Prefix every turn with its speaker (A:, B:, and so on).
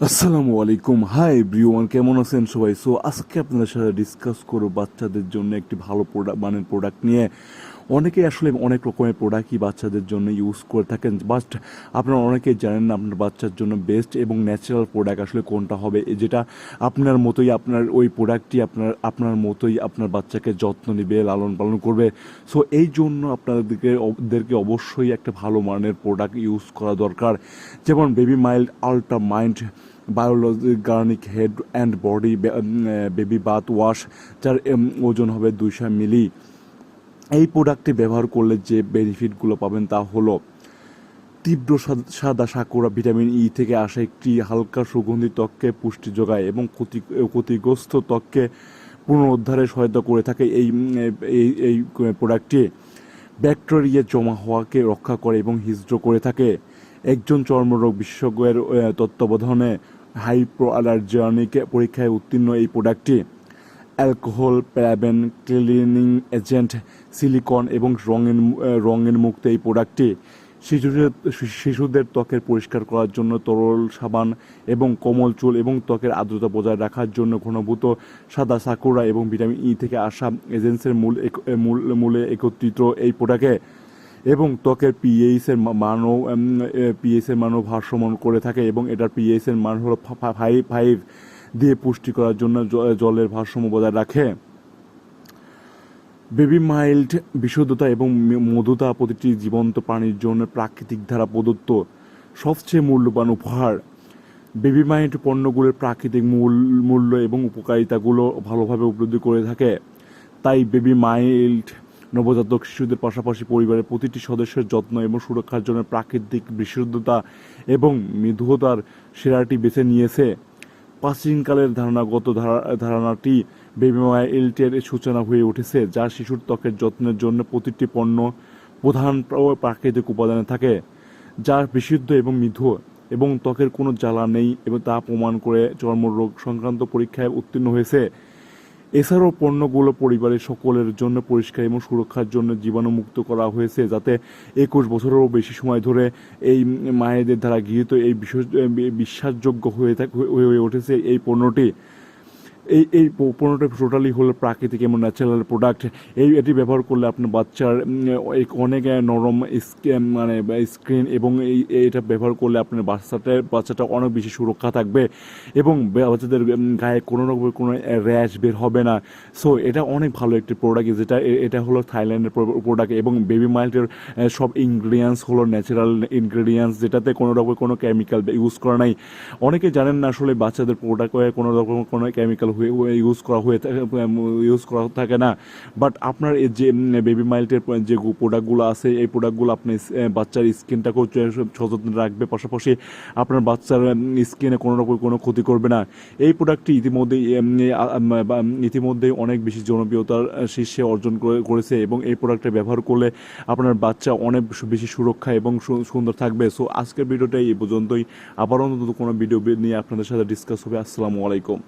A: আসসালামু আলাইকুম। Hi everyone কেমন আছেন সবাই? সো আজকে আপনাদের সাথে ডিসকাস করব বাচ্চাদের জন্য একটি ভালো প্রোডাক্ট মানের প্রোডাক্ট নিয়ে। অনেকে আসলে অনেক রকমের প্রোডাক্টই বাচ্চাদের জন্য ইউজ করে থাকেন বাট আপনারা অনেকেই জানেন না আপনার বাচ্চার জন্য বেস্ট এবং ন্যাচারাল প্রোডাক্ট আসলে কোনটা হবে। যেটা আপনার মতোই আপনার, ওই প্রোডাক্টটি আপনার আপনার মতোই আপনার বাচ্চাকে যত্ন নেবে, লালন পালন করবে। সো এই জন্য আপনাদেরকে ওদেরকে অবশ্যই একটা ভালো মানের প্রোডাক্ট ইউজ করা দরকার। যেমন baby mild ultra mind biologic head and body baby bath wash যার ওজন হবে দুইশো মিলি। এই প্রোডাক্টটি ব্যবহার করলে যে বেনিফিটগুলো পাবেন তা হলো তীব্র সাদা সাকুরা ভিটামিন ই থেকে আসা একটি হালকা সুগন্ধি ত্বককে পুষ্টি যোগায় এবং ক্ষতি, ক্ষতিগ্রস্ত ত্বককে পুনরুদ্ধারে সহায়তা করে থাকে এই এই এই প্রোডাক্টটি ব্যাকটেরিয়া জমা হওয়াকে রক্ষা করে এবং হিজড় করে থাকে। একজন চর্মরোগ বিশেষজ্ঞের তত্ত্বাবধানে হাইপ্রো অ্যালার্জেনিক পরীক্ষায় উত্তীর্ণ এই প্রোডাক্টটি। Alcohol, paraben, cleaning agent, silicone এবং রঙের রঙের মুক্ত এই প্রোডাক্টটি শিশুদের শিশুদের ত্বকের পরিষ্কার করার জন্য তরল সাবান এবং কোমল চুল এবং ত্বকের আর্দ্রতা বজায় রাখার জন্য ঘনভূত সাদা সাকুরা এবং ভিটামিন ই থেকে আসা এজেন্সের মূল, মূলে একত্রিত এই প্রোডাক্টে এবং ত্বকের পিএইচ এর মানও পিএইচ এর মানও ভারসম্য করে থাকে এবং এটার পিএইচ এর মান হলো ফাইভ ফাইভ দিয়ে পুষ্টি করার জন্য জলের ভারসাম্য বজায় রাখে। বেবি মাইল্ড বিশুদ্ধতা এবং মধুতা প্রতিটি জীবন্ত প্রাণীর জন্য প্রাকৃতিক ধারা প্রদত্ত সবচেয়ে মূল্যবান উপহার। বেবি মাইল্ড পণ্যগুলোর প্রাকৃতিক মূল, মূল্য এবং উপকারিতাগুলো ভালোভাবে উপলব্ধি করে থাকে। তাই বেবি মাইল্ড নবজাতক শিশুদের পাশাপাশি পরিবারের প্রতিটি সদস্যের যত্ন এবং সুরক্ষার জন্য প্রাকৃতিক বিশুদ্ধতা এবং মৃদুতার সেরাটি বেছে নিয়েছে। প্রাচীনকালের ধারণাগত ধারা- ধারণাটি বেবিমায় এলটের সূচনা হয়ে উঠেছে, যা শিশুর ত্বকের যত্নের জন্য প্রতিটি পণ্য প্রধান প্রাকৃতিক উপাদানে থাকে, যা বিশুদ্ধ এবং মৃদু এবং ত্বকের কোনো জ্বালা নেই এবং তা প্রমাণ করে চর্মরোগ সংক্রান্ত পরীক্ষায় উত্তীর্ণ হয়েছে। এছাড়াও পণ্যগুলো পরিবারের সকলের জন্য পরিষ্কার এবং সুরক্ষার জন্য জীবাণুমুক্ত করা হয়েছে, যাতে একুশ বছরেরও বেশি সময় ধরে এই মায়েদের দ্বারা গৃহীত এই বিশ্বাসযোগ্য হয়ে থাক, হয়ে হয়ে উঠেছে এই পণ্যটি। এই এই পণ্যটা টোটালি হলো প্রাকৃতিক এবং ন্যাচারাল প্রোডাক্ট এই, এটি ব্যবহার করলে আপনার বাচ্চার অনেক নরম মানে স্ক্রিন এবং এই, এটা ব্যবহার করলে আপনার বাচ্চাটার, বাচ্চাটা অনেক বেশি সুরক্ষা থাকবে এবং বাচ্চাদের গায়ে কোনো রকমের কোনো র্যাশ বের হবে না। সো এটা অনেক ভালো একটি প্রোডাক্ট যেটা এটা হলো থাইল্যান্ডের প্রোডাক্ট এবং বেবি মাইল্ডের সব ইনগ্রিডিয়েন্টস হলো ন্যাচারাল ইনগ্রিডিয়েন্টস যেটাতে কোনো রকমের কোনো কেমিক্যাল ইউজ করা নাই। অনেকে জানেন না আসলে বাচ্চাদের প্রোডাক্ট কোনো রকম কোনো কেমিক্যাল ইউজ করা হয়ে ইউজ করা থাকে না। বাট আপনার যে বেবি মাইল্টের যে প্রোডাক্টগুলো আছে এই প্রোডাক্টগুলো আপনি বাচ্চার স্কিনটাকেও সচেতন রাখবে। পাশাপাশি আপনার বাচ্চার স্কিনে কোনো রকম কোনো ক্ষতি করবে না। এই প্রোডাক্টটি বা, ইতিমধ্যেই অনেক বেশি জনপ্রিয়তার শীর্ষে অর্জন করে- করেছে এবং এই প্রোডাক্টটা ব্যবহার করলে আপনার বাচ্চা অনেক বেশি সুরক্ষা এবং সুন্দর থাকবে। সো আজকের ভিডিওটা এই পর্যন্তই। আবারও কোনো ভিডিও নিয়ে আপনাদের সাথে ডিসকাস হবে। আসসালামু আলাইকুম।